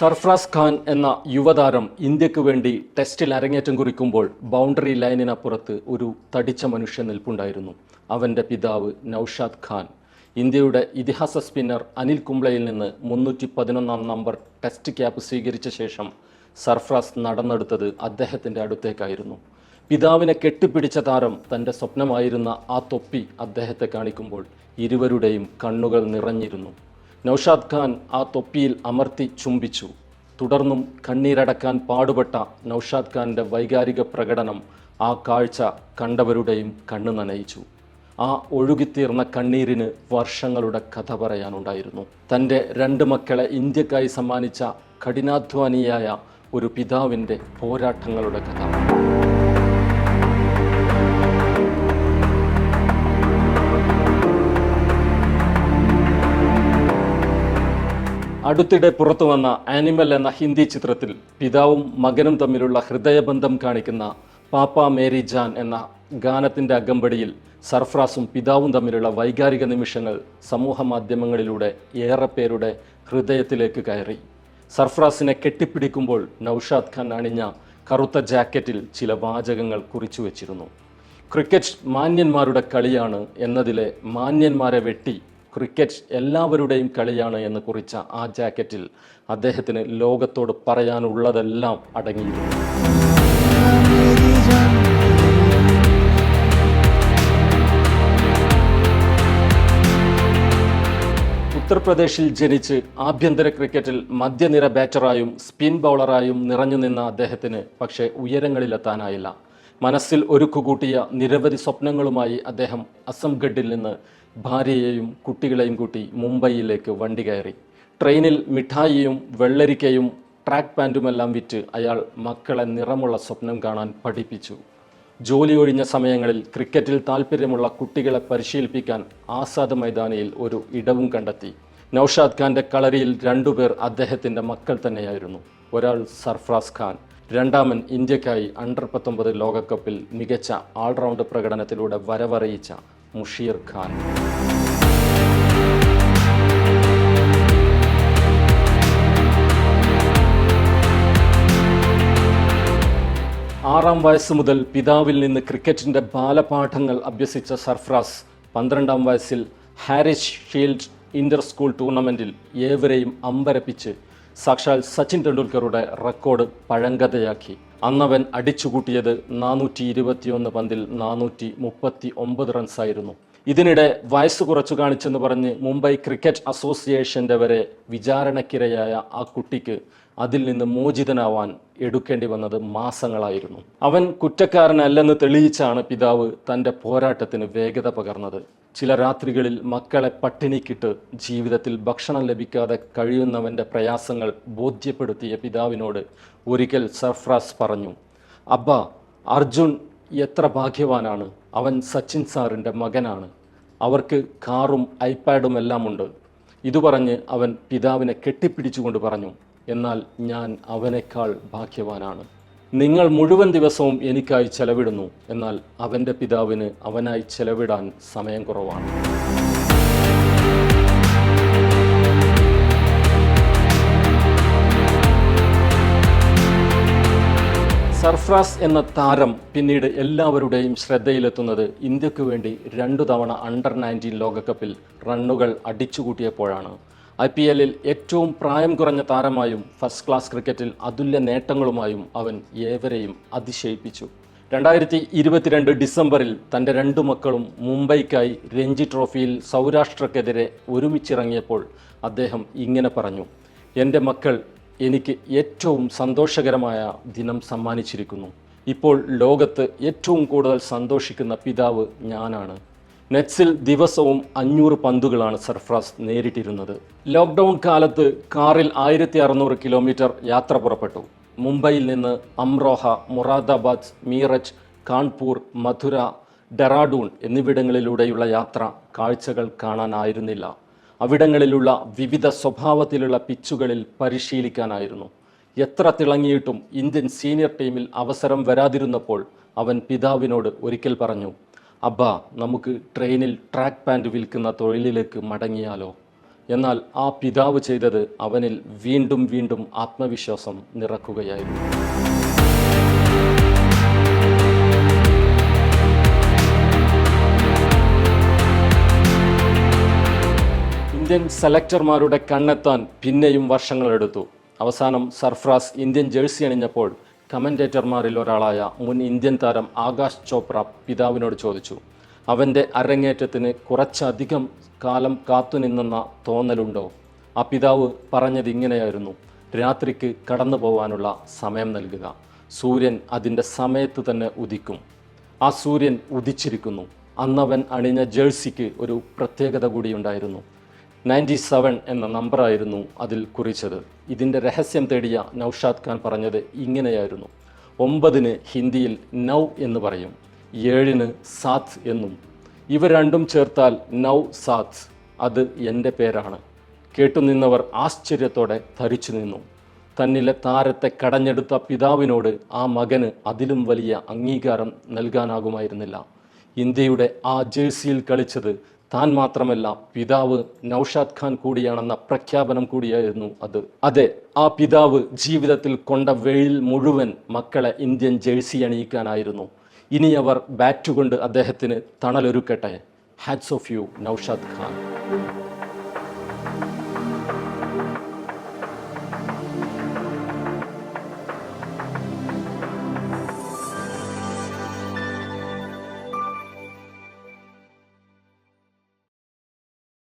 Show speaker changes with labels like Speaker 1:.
Speaker 1: സർഫ്രാസ് ഖാൻ എന്ന യുവതാരം ഇന്ത്യയ്ക്ക് വേണ്ടി ടെസ്റ്റിൽ അരങ്ങേറ്റം കുറിക്കുമ്പോൾ ബൗണ്ടറി ലൈനിനപ്പുറത്ത് ഒരു തടിച്ച മനുഷ്യൻ നിൽപ്പുണ്ടായിരുന്നു. അവന്റെ പിതാവ് നൌഷാദ് ഖാൻ. ഇന്ത്യയുടെ ഇതിഹാസ സ്പിന്നർ അനിൽ കുംബ്ലയിൽ നിന്ന് മുന്നൂറ്റി പതിനൊന്നാം നമ്പർ ടെസ്റ്റ് ക്യാപ്പ് സ്വീകരിച്ച ശേഷം സർഫ്രാസ് നടന്നെടുത്തത് അദ്ദേഹത്തിന്റെ അടുത്തേക്കായിരുന്നു. പിതാവിനെ കെട്ടിപ്പിടിച്ച താരം തന്റെ സ്വപ്നമായിരുന്ന ആ തൊപ്പി അദ്ദേഹത്തെ കാണിക്കുമ്പോൾ ഇരുവരുടെയും കണ്ണുകൾ നിറഞ്ഞിരുന്നു. നൌഷാദ് ഖാൻ ആ തൊപ്പിയിൽ അമർത്തി ചുംബിച്ചു. തുടർന്നും കണ്ണീരടക്കാൻ പാടുപെട്ട നൌഷാദ് ഖാന്റെ വൈകാരിക പ്രകടനം ആ കാഴ്ച കണ്ടവരുടെയും കണ്ണു നനയിച്ചു. ആ ഒഴുകിത്തീർന്ന കണ്ണീരിന് വർഷങ്ങളുടെ കഥ പറയാനുണ്ടായിരുന്നു. തന്റെ രണ്ട് മക്കളെ ഇന്ത്യക്കായി സമ്മാനിച്ച കഠിനാധ്വാനിയായ ഒരു പിതാവിന്റെ പോരാട്ടങ്ങളുടെ കഥ. അടുത്തിടെ പുറത്തു വന്ന ആനിമൽ എന്ന ഹിന്ദി ചിത്രത്തിൽ പിതാവും മകനും തമ്മിലുള്ള ഹൃദയബന്ധം കാണിക്കുന്ന പാപ്പ മേരി ജാൻ എന്ന ഗാനത്തിന്റെ അകമ്പടിയിൽ സർഫ്രാസും പിതാവും തമ്മിലുള്ള വൈകാരിക നിമിഷങ്ങൾ സമൂഹ മാധ്യമങ്ങളിലൂടെ ഏറെ പേരുടെ ഹൃദയത്തിലേക്ക് കയറി. സർഫ്രാസിനെ കെട്ടിപ്പിടിക്കുമ്പോൾ നൌഷാദ് ഖാൻ അണിഞ്ഞ കറുത്ത ജാക്കറ്റിൽ ചില വാചകങ്ങൾ കുറിച്ചു വച്ചിരുന്നു. ക്രിക്കറ്റ് മാന്യന്മാരുടെ കളിയാണ് എന്നതിലെ മാന്യന്മാരെ വെട്ടി ക്രിക്കറ്റ് എല്ലാവരുടെയും കളിയാണ് എന്ന് കുറിച്ച ആ ജാക്കറ്റിൽ അദ്ദേഹത്തിന് ലോകത്തോട് പറയാനുള്ളതെല്ലാം അടങ്ങിയിരുന്നു ഉത്തർപ്രദേശിൽ ജനിച്ച് ആഭ്യന്തര ക്രിക്കറ്റിൽ മധ്യനിര ബാറ്ററായും സ്പിൻ ബൗളറായും നിറഞ്ഞു നിന്ന അദ്ദേഹത്തിന് പക്ഷേ ഉയരങ്ങളിലെത്താനായില്ല. മനസ്സിൽ ഒരുക്കുകൂട്ടിയ നിരവധി സ്വപ്നങ്ങളുമായി അദ്ദേഹം അസംഗഡിൽ നിന്ന് ഭാര്യയെയും കുട്ടികളെയും കൂട്ടി മുംബൈയിലേക്ക് വണ്ടി കയറി. ട്രെയിനിൽ മിഠായിയും വെള്ളരിക്കയും ട്രാക്ക് പാന്റുമെല്ലാം വിറ്റ് അയാൾ മക്കളെ നിറമുള്ള സ്വപ്നം കാണാൻ പഠിപ്പിച്ചു. ജോലി ഒഴിഞ്ഞ സമയങ്ങളിൽ ക്രിക്കറ്റിൽ താല്പര്യമുള്ള കുട്ടികളെ പരിശീലിപ്പിക്കാൻ ആസാദ് മൈതാനിയിൽ ഒരു ഇടവും കണ്ടെത്തി. നൌഷാദ് ഖാന്റെ കളരിയിൽ രണ്ടുപേർ അദ്ദേഹത്തിന്റെ മക്കൾ തന്നെയായിരുന്നു. ഒരാൾ സർഫ്രാസ് ഖാൻ രണ്ടാമൻ ഇന്ത്യക്കായി അണ്ടർ പത്തൊമ്പത് ലോകകപ്പിൽ മികച്ച ഓൾറൗണ്ട് പ്രകടനത്തിലൂടെ വരവറിയിച്ച മുഷീർ ഖാൻ. ആറാം വയസ്സ് മുതൽ പിതാവിൽ നിന്ന് ക്രിക്കറ്റിന്റെ ബാലപാഠങ്ങൾ അഭ്യസിച്ച സർഫ്രാസ് പന്ത്രണ്ടാം വയസ്സിൽ ഹാരിസ് ഷീൽഡ് ഇന്റർ സ്കൂൾ ടൂർണമെന്റിൽ ഏവരെയും അമ്പരപ്പിച്ച് സാക്ഷാൽ സച്ചിൻ ടെണ്ടുൽക്കറുടെ റെക്കോർഡ് പഴങ്കഥയാക്കി. അന്നവൻ അടിച്ചുകൂട്ടിയത് നാനൂറ്റി ഇരുപത്തിയൊന്ന് പന്തിൽ നാനൂറ്റി മുപ്പത്തി ഒമ്പത് റൺസായിരുന്നു. ഇതിനിടെ വയസ്സ് കുറച്ചു കാണിച്ചെന്ന് പറഞ്ഞ് മുംബൈ ക്രിക്കറ്റ് അസോസിയേഷന്റെ വരെ വിചാരണക്കിരയായ ആ കുട്ടിക്ക് അതിൽ നിന്ന് മോചിതനാവാൻ എടുക്കേണ്ടി വന്നത് മാസങ്ങളായിരുന്നു. അവൻ കുറ്റക്കാരനല്ലെന്ന് തെളിയിച്ചാണ് പിതാവ് തന്റെ പോരാട്ടത്തിന് വേഗത പകർന്നത്. ചില രാത്രികളിൽ മക്കളെ പട്ടിണിക്കിട്ട് ജീവിതത്തിൽ ഭക്ഷണം ലഭിക്കാതെ കഴിയുന്നവന്റെ പ്രയാസങ്ങൾ ബോധ്യപ്പെടുത്തിയ പിതാവിനോട് ഒരിക്കൽ സർഫ്രാസ് പറഞ്ഞു അബ്ബ അർജുൻ എത്ര ഭാഗ്യവാനാണ്. അവൻ സച്ചിൻ സാറിന്റെ മകനാണ്. അവർക്ക് കാറും ഐപാഡും എല്ലാം ഉണ്ട് ഇത് പറഞ്ഞ് അവൻ പിതാവിനെ കെട്ടിപ്പിടിച്ചുകൊണ്ട് പറഞ്ഞു എന്നാൽ ഞാൻ അവനേക്കാൾ ഭാഗ്യവാനാണ്. നിങ്ങൾ മുഴുവൻ ദിവസവും എനിക്കായി ചെലവിടുന്നു. എന്നാൽ അവന്റെ പിതാവിന് അവനായി ചെലവിടാൻ സമയം കുറവാണ്. സർഫ്രാസ് എന്ന താരം പിന്നീട് എല്ലാവരുടെയും ശ്രദ്ധയിലെത്തുന്നത് ഇന്ത്യയ്ക്ക് വേണ്ടി രണ്ടു തവണ അണ്ടർ നയന്റീൻ ലോകകപ്പിൽ റണ്ണുകൾ അടിച്ചുകൂട്ടിയപ്പോഴാണ്. ഐ പി എല്ലിൽ ഏറ്റവും പ്രായം കുറഞ്ഞ താരമായും ഫസ്റ്റ് ക്ലാസ് ക്രിക്കറ്റിൽ അതുല്യ നേട്ടങ്ങളുമായും അവൻ ഏവരെയും അതിശയിപ്പിച്ചു. രണ്ടായിരത്തി ഇരുപത്തിരണ്ട് ഡിസംബറിൽ തന്റെ രണ്ടു മക്കളും മുംബൈക്കായി രഞ്ജി ട്രോഫിയിൽ സൗരാഷ്ട്രക്കെതിരെ ഒരുമിച്ചിറങ്ങിയപ്പോൾ അദ്ദേഹം ഇങ്ങനെ പറഞ്ഞു എന്റെ മക്കൾ എനിക്ക് ഏറ്റവും സന്തോഷകരമായ ദിനം സമ്മാനിച്ചിരിക്കുന്നു. ഇപ്പോൾ ലോകത്ത് ഏറ്റവും കൂടുതൽ സന്തോഷിക്കുന്ന പിതാവ് ഞാനാണ്. നെറ്റ്സിൽ ദിവസവും അഞ്ഞൂറ് പന്തുകളാണ് സർഫ്രാസ് നേരിട്ടിരുന്നത്. ലോക്ക്ഡൗൺ കാലത്ത് കാറിൽ ആയിരത്തി അറുന്നൂറ് കിലോമീറ്റർ യാത്ര പുറപ്പെട്ടു. മുംബൈയിൽ നിന്ന് അംറോഹ മൊറാദാബാദ് മീററ്റ് കാൺപൂർ മധുര ഡെറാഡൂൺ എന്നിവിടങ്ങളിലൂടെയുള്ള യാത്ര കാഴ്ചകൾ കാണാനായിരുന്നില്ല. അവിടങ്ങളിലുള്ള വിവിധ സ്വഭാവത്തിലുള്ള പിച്ചുകളിൽ പരിശീലിക്കാനായിരുന്നു. എത്ര തിളങ്ങിയിട്ടും ഇന്ത്യൻ സീനിയർ ടീമിൽ അവസരം വരാതിരുന്നപ്പോൾ അവൻ പിതാവിനോട് ഒരിക്കൽ പറഞ്ഞു അബ്ബ നമുക്ക് ട്രെയിനിൽ ട്രാക്ക് പാന്റ് വിൽക്കുന്ന തൊഴിലിലേക്ക് മടങ്ങിയാലോ? എന്നാൽ ആ പിതാവ് ചെയ്തത് അവനിൽ വീണ്ടും വീണ്ടും ആത്മവിശ്വാസം നിറക്കുകയായിരുന്നു. ഇന്ത്യൻ സെലക്ടർമാരുടെ കണ്ണെത്താൻ പിന്നെയും വർഷങ്ങളെടുത്തു. അവസാനം സർഫ്രാസ് ഇന്ത്യൻ ജേഴ്സി അണിഞ്ഞപ്പോൾ കമന്റേറ്റർമാരിൽ ഒരാളായ മുൻ ഇന്ത്യൻ താരം ആകാശ് ചോപ്ര പിതാവിനോട് ചോദിച്ചു. അവന്റെ അരങ്ങേറ്റത്തിന് കുറച്ചധികം കാലം കാത്തുനിന്നെന്ന തോന്നലുണ്ടോ ആ പിതാവ് പറഞ്ഞത് ഇങ്ങനെയായിരുന്നു. രാത്രിക്ക് കടന്നു പോകാനുള്ള സമയം നൽകുക. സൂര്യൻ അതിന്റെ സമയത്ത് തന്നെ ഉദിക്കും. ആ സൂര്യൻ ഉദിച്ചിരിക്കുന്നു. അന്നവൻ അണിഞ്ഞ ജേഴ്സിക്ക് ഒരു പ്രത്യേകത കൂടിയുണ്ടായിരുന്നു നയന്റി സെവൻ എന്ന നമ്പറായിരുന്നു അതിൽ കുറിച്ചത്. ഇതിന്റെ രഹസ്യം തേടിയ നൗഷാദ് ഖാൻ പറഞ്ഞത് ഇങ്ങനെയായിരുന്നു. ഒമ്പതിന് ഹിന്ദിയിൽ നൗ എന്ന് പറയും ഏഴിന് സാത്ത് എന്നും. ഇവ രണ്ടും ചേർത്താൽ നൗ സാത്ത്. അത് എന്റെ പേരാണ്. കേട്ടുനിന്നവർ ആശ്ചര്യത്തോടെ ധരിച്ചു നിന്നു. തന്നിലെ താരത്തെ കടഞ്ഞെടുത്ത പിതാവിനോട് ആ മകന് അതിലും വലിയ അംഗീകാരം നൽകാനാകുമായിരുന്നില്ല. ഇന്ത്യയുടെ ആ ജേഴ്സിയിൽ കളിച്ചത് താൻ മാത്രമല്ല പിതാവ് നൌഷാദ് ഖാൻ കൂടിയാണെന്ന പ്രഖ്യാപനം കൂടിയായിരുന്നു അത്. അതെ ആ പിതാവ് ജീവിതത്തിൽ കൊണ്ട വെയിൽ മുഴുവൻ മക്കളെ ഇന്ത്യൻ ജേഴ്സി അണിയിക്കാനായിരുന്നു. ഇനി അവർ ബാറ്റുകൊണ്ട് അദ്ദേഹത്തിന് തണലൊരുക്കട്ടെ. Hats off you Naushad Khan.